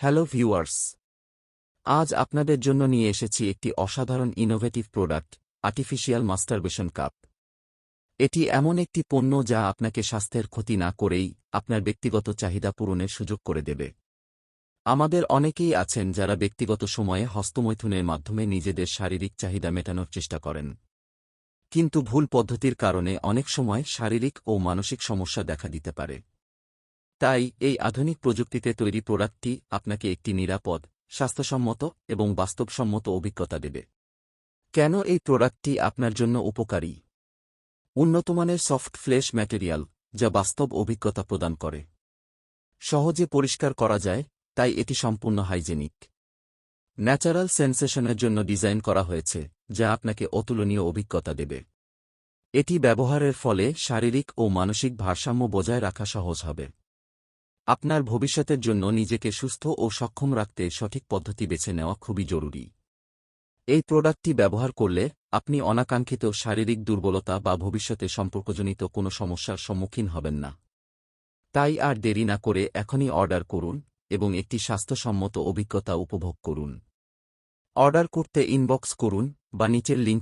Hello viewers. আজ আপনাদের জন্য নিয়ে এসেছি একটি অসাধারণ innovative product artificial masturbation cup এটি এমন একটি পণ্য যা আপনাকে স্বাস্থ্যের ক্ষতি না করেই আপনার ব্যক্তিগত চাহিদা পূরণের সুযোগ করে দেবে। আমাদের অনেকেই আছেন যারা ব্যক্তিগত সময়ে হস্তমৈথুনের মাধ্যমে নিজেদের শারীরিক চাহিদা মেটানোর চেষ্টা করেন। কিন্তু ভুল পদ্ধতির কারণে অনেক সময় শারীরিক ও মানসিক সমস্যা দেখা দিতে পারে। তাই এই আধুনিক প্রযুক্তিতে তৈরি প্রোডাক্টটি আপনাকে একটি নিরাপদ, স্বাস্থ্যসম্মত এবং বাস্তবসম্মত অভিজ্ঞতা দেবে। কেন এই প্রোডাক্টটি আপনার জন্য উপকারী? উন্নতমানের সফট ফ্লেশ ম্যাটেরিয়াল, যা বাস্তব অভিজ্ঞতা প্রদান করে। সহজে পরিষ্কার করা যায়, তাই এটি সম্পূর্ণ হাইজেনিক। ন্যাচারাল সেন্সেশনের জন্য ডিজাইন করা হয়েছে, যা আপনাকে অতুলনীয় অভিজ্ঞতা দেবে। এটি ব্যবহারের ফলে শারীরিক ও মানসিক ভারসাম্য বজায় রাখা সহজ হবে। আপনার ভবিষ্যতের জন্য নিজেকে সুস্থ ও সক্ষম রাখতে সঠিক পদ্ধতি বেছে নেওয়া খুবই জরুরি। এই প্রোডাক্টটি ব্যবহার করলে আপনি অনাকাঙ্ক্ষিত শারীরিক দুর্বলতা বা ভবিষ্যতে সম্পর্কজনিত কোনো সমস্যার সম্মুখীন হবেন না। তাই আর দেরি না করে এখনই অর্ডার করুন এবং একটি স্বাস্থ্যসম্মত অভিজ্ঞতা উপভোগ করুন। অর্ডার করতে ইনবক্স করুন বা নিচের লিঙ্ক